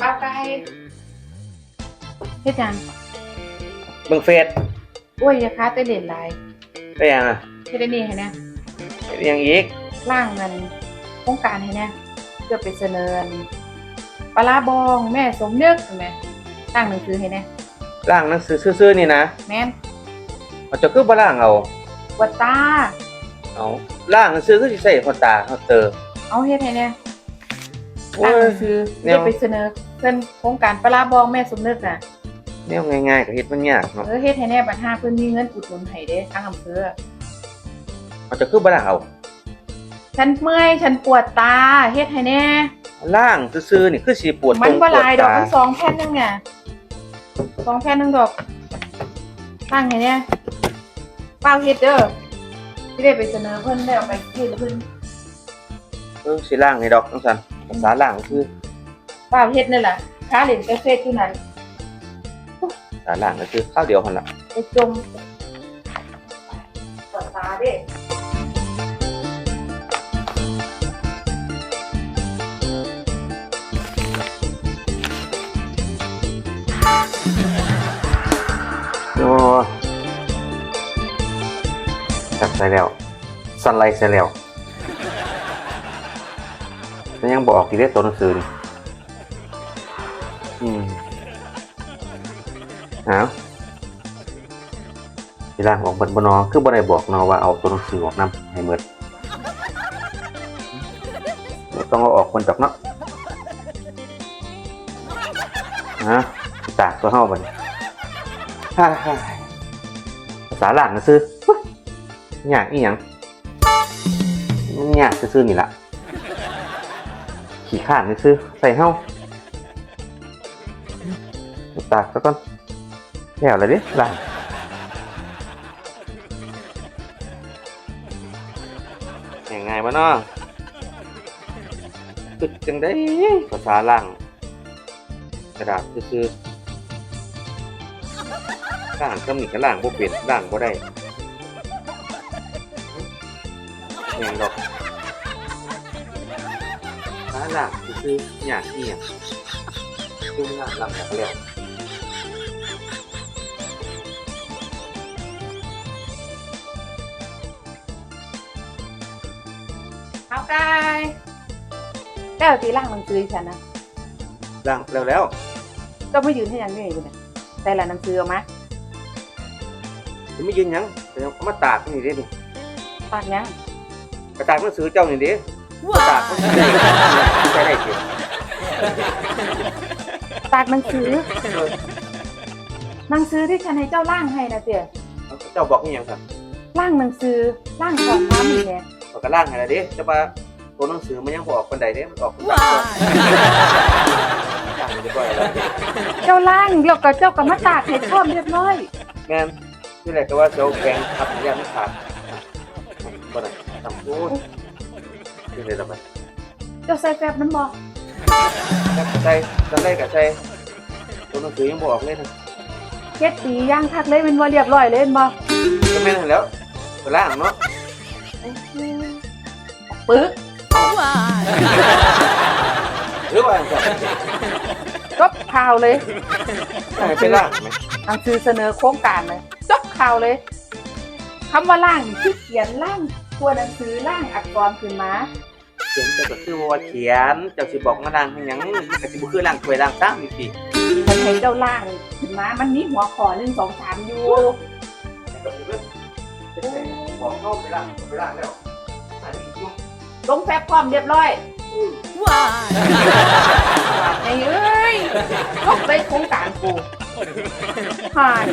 ป้าไก่เฮ็ดหยังเบิ่งเฟซโอ้ยอย่าค้าแต่เล่นหลายได้ยังอะเฮ็ดได้นี่ให้แน่เฮ็ดยังอีกร่างเงินโครงการให้แน่เพื่อไปเสนอปลาร้าบองแม่สมนึกเห็นไหมตั้งหนังสือให้แน่ล่างหนังสือซื่อๆนี่นะแม่นเอาเจะคือบ่ล่างเอาวัดตาเอา ล่างหนังสือคือสิใส่คนตาเขาเตอเอาเฮ็ดให้แน่โอ้ตั้งยหนังสือแนวเพื่อไปเสนอเพิ่นโครงการปลาร้าบองแม่สมนึกน่ะ แนวง่ายๆก็เฮ็ดมันยากเนาะเออเฮ็ดให้แน่บัดหาเพิ่นมีเงินอุดหนุนให้เด้ทางอำเภอ เอาเจะคือบ่ล่างเอาฉันเมื่อยฉันปวดตาเฮ็ดให้แน่ ล่างซื่อๆนี่คือสิปวดมัตนรงบ่ปหวดลายดอกตามันสองแผ่นนึงเนี่ยสองแผ่นนึงดอกตั้งให้แน่เป้าเฮ็ดเด้อ ที่ได้ไปเสนอเพิ่นได้เอาไปยื่นเพิ่นเออสิล่างนี่ดอกจังซั่นภาษาล่างคือเป้าเฮ็ดนั่นล่ะค้าเล่นแต่เฟซอยู่นั่นภาษาล่างก็คือข้าวเดียวหั่นล่ะไปจมปวดตาเด้ จับใส่แล้วสันไลใส่แล้วแต่ยังบอกอีกเด้ตัวหนังสือนี่อืมเอาทีล่างออกเบิดบนอคือบ่ไดบอกนอว่าเอาตัวหนังสือออกนำให้เบิดบ่ต้องเอาออกคนจับเนาะฮะตากตัวเฮาบัดนี้ฮ่าฮ่าภาษาหลังนะซื้อ ปึ๊บอยากอีหยังอยากซื้อๆนี่ละขี่ข้านนี่ซื้อใส่เฮ้าตากซะก่อนแล้วอะไรดิลังยังไงบ้าน้องตึกจังได้ภาษาหลังกระดาษซื้อๆล่างก็มีกระล่างบ่เป็นล่างบ่ได้ แหงดอกถ้าล่างคืออยากอีหยังคือล่างล่างแบบแล้วเอากายแล้วตีร่างหนังสือฉันนะล่างแล้วแล้วก็ไม่ยืนให้หยังนี่อยู่เนี่ยแต่ละหนังสือเอามาจะไม่ยืนหยังแต่เอามาตากนี่เด้นี่ปากยัง กระตากหนังสือเจ้านี่เด้กระตากมันได้ใช้ได้เก็บตากหนังสือหนังสือที่ฉันให้เจ้าร่างให้นะเตี่ยเจ้าบอกนี่หยังครับร่างหนังสือร่างก่อนน้ำอีกเนี่ยบอกกระล่างให้ละเด้แต่ว่าตัวหนังสือมันยังบ่ออกปานใดเด้มันออกปานใดก่อนล่างมันจะก่อยแล้วเจ้าร่างแล้วก็เจ้าก็มาตากให้พร้อมเรียบร้อยแม่นที่แรกก็ว่าจะเอาแกงทับยาไม่ขาดบ่ได้ ทำพูดที่เลยทำไมเจ้าใส่แฟบมันบอกใส่ตอนแรกก็ใส่ตัวหนังสือยังบอกเลยนะเฮ็ดตีย่างทักเลยเป็นว่าเรียบร้อยเลยเป็นบ่ก็แม่นแล้วไปล่างเนาะปึ๊กหรือว่าจะจบข่าวเลยให้ไปล่างไหมหนังสือเสนอโครงการเลยจบข่าวเลยคำว่าร่างที่เขียนร่าง ตัวหนังสือร่างอักษรขึ้นมาเขียนจะก็คือว่าเขียนเจ้าสิบอกมาล่างให้หยังก็สิบ่คือล่างถ้วยล่างซ้ำอีกทีฉันให้เจ้าร่างขึ้นมา มันมีหัวข้อหนึ่งสองสามอยู่บอกเข้าไปล่างไปล่างแล้วอันนี้ยุ่งลงแฟบพร้อมเรียบร้อยไอ้เอ้ยลบไปโครงการกูผ่าน